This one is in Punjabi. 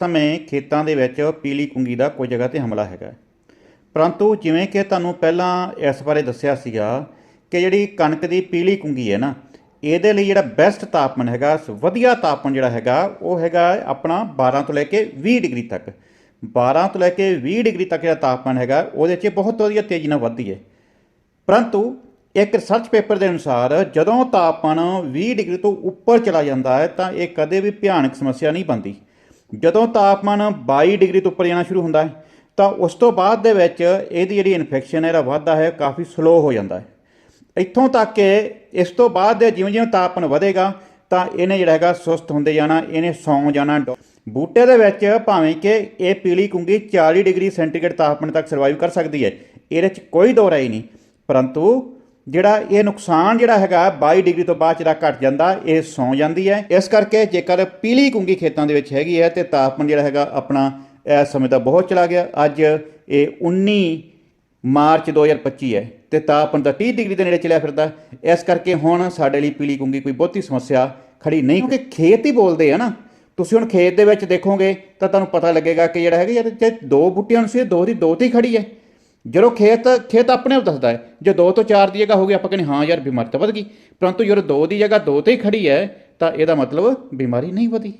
ਸਮੇਂ ਖੇਤਾਂ ਦੇ ਵਿੱਚ ਪੀਲੀ ਕੁੰਗੀ ਦਾ ਕੋਈ ਜਗ੍ਹਾ ਤੇ ਹਮਲਾ ਹੈਗਾ। ਪਰੰਤੂ ਜਿਵੇਂ ਕਿ ਤੁਹਾਨੂੰ ਪਹਿਲਾਂ ਇਸ ਬਾਰੇ ਦੱਸਿਆ ਸੀਗਾ ਕਿ ਜਿਹੜੀ ਕਣਕ ਦੀ ਪੀਲੀ ਕੁੰਗੀ ਹੈ ਨਾ, ਇਹਦੇ ਲਈ ਜਿਹੜਾ ਬੈਸਟ ਤਾਪਮਾਨ ਹੈਗਾ, ਵਧੀਆ ਤਾਪਮਾਨ ਜਿਹੜਾ ਹੈਗਾ, ਉਹ ਹੈਗਾ ਆਪਣਾ 12 ਤੋਂ ਲੈ ਕੇ 20 ਡਿਗਰੀ ਤੱਕ। 12 ਤੋਂ ਲੈ ਕੇ 20 ਡਿਗਰੀ ਤੱਕ ਜਿਹੜਾ ਤਾਪਮਾਨ ਹੈਗਾ, ਉਹਦੇ 'ਚ ਬਹੁਤ ਵਧੀਆ ਤੇਜ਼ੀ ਨਾਲ ਵੱਧਦੀ ਹੈ। ਪਰੰਤੂ ਇੱਕ ਰਿਸਰਚ ਪੇਪਰ ਦੇ ਅਨੁਸਾਰ ਜਦੋਂ ਤਾਪਮਾਨ 20 ਡਿਗਰੀ ਤੋਂ ਉੱਪਰ ਚਲਾ ਜਾਂਦਾ ਹੈ, ਤਾਂ ਇਹ ਕਦੇ ਵੀ ਭਿਆਨਕ ਸਮੱਸਿਆ ਨਹੀਂ ਬਣਦੀ। ਜਦੋਂ ਤਾਪਮਾਨ 22 ਡਿਗਰੀ ਤੋਂ ਉੱਪਰ ਜਾਣਾ ਸ਼ੁਰੂ ਹੁੰਦਾ ਹੈ, ਤਾਂ ਉਸ ਤੋਂ ਬਾਅਦ ਦੇ ਵਿੱਚ ਇਹਦੀ ਜਿਹੜੀ ਇਨਫੈਕਸ਼ਨ ਹੈ, ਇਹਦਾ ਵਾਧਾ ਹੈ, ਕਾਫੀ ਸਲੋ ਹੋ ਜਾਂਦਾ ਹੈ। ਇੱਥੋਂ ਤੱਕ ਕਿ ਇਸ ਤੋਂ ਬਾਅਦ ਦੇ ਜਿਵੇਂ ਜਿਵੇਂ ਤਾਪਮਾਨ ਵਧੇਗਾ, ਤਾਂ ਇਹਨੇ ਜਿਹੜਾ ਹੈਗਾ ਸੁਸਤ ਹੁੰਦੇ ਜਾਣਾ, ਇਹਨੇ ਸੌਂ ਜਾਣਾ, ਡੋ- ਬੂਟੇ ਦੇ ਵਿੱਚ ਭਾਵੇਂ ਕਿ ਇਹ ਪੀਲੀ ਕੁੰਗੀ 40 ਡਿਗਰੀ ਸੈਂਟੀਗ੍ਰੇਡ ਤਾਪਮਾਨ ਤੱਕ ਸਰਵਾਈਵ ਕਰ ਸਕਦੀ ਹੈ, ਇਹਦੇ 'ਚ ਕੋਈ ਦੋ ਹੀ ਨਹੀਂ। ਪਰੰਤੂ ਜਿਹੜਾ ਇਹ ਨੁਕਸਾਨ ਜਿਹੜਾ ਹੈਗਾ 22 ਡਿਗਰੀ ਤੋਂ ਬਾਅਦ ਜਿਹੜਾ ਘਟ ਜਾਂਦਾ, ਇਹ ਸੌਂ ਜਾਂਦੀ ਹੈ। ਇਸ ਕਰਕੇ ਜੇਕਰ ਪੀਲੀ ਕੁੰਗੀ ਖੇਤਾਂ ਦੇ ਵਿੱਚ ਹੈਗੀ ਹੈ ਤੇ ਤਾਪਮਾਨ ਜਿਹੜਾ ਹੈਗਾ ਆਪਣਾ ਇਸ ਸਮੇਂ ਦਾ ਬਹੁਤ ਚਲਾ ਗਿਆ। ਅੱਜ ਇਹ 19 ਮਾਰਚ 2025 ਹੈ ਤੇ ਤਾਪਮਾਨ ਤਾਂ 30 ਡਿਗਰੀ ਦੇ ਨੇੜੇ ਚਲਿਆ ਫਿਰਦਾ। ਇਸ ਕਰਕੇ ਹੁਣ ਸਾਡੇ ਲਈ ਪੀਲੀ ਕੁੰਗੀ ਕੋਈ ਬਹੁਤੀ ਸਮੱਸਿਆ ਖੜੀ ਨਹੀਂ, ਕਿਉਂਕਿ ਖੇਤ ਹੀ ਬੋਲਦੇ ਆ ਨਾ। ਤੁਸੀਂ ਹੁਣ ਖੇਤ ਦੇ ਵਿੱਚ ਦੇਖੋਗੇ ਤਾਂ ਤੁਹਾਨੂੰ ਪਤਾ ਲੱਗੇਗਾ ਕਿ ਜਿਹੜਾ ਹੈਗਾ ਯਾਰ ਜੇ ਦੋ ਬੂਟਿਆਂ ਨੂੰ ਸੀ, ਦੋ ਦੀ ਦੋ ਤੇ ਹੀ ਖੜੀ ਹੈ। ਜਦੋਂ ਖੇਤ ਖੇਤ ਆਪਣੇ ਆਪ ਦੱਸਦਾ ਹੈ, ਜੇ ਦੋ ਤੋਂ ਚਾਰ ਦੀ ਜਗ੍ਹਾ ਹੋ ਗਈ, ਆਪਾਂ ਕਹਿੰਦੇ ਹਾਂ ਯਾਰ ਬਿਮਾਰੀ ਤਾਂ ਵਧ ਗਈ। ਪਰੰਤੂ ਜਦੋਂ ਦੋ ਦੀ ਜਗ੍ਹਾ ਦੋ ਤੇ ਹੀ ਖੜੀ ਹੈ, ਤਾਂ ਇਹਦਾ ਮਤਲਬ ਬਿਮਾਰੀ ਨਹੀਂ ਵਧੀ।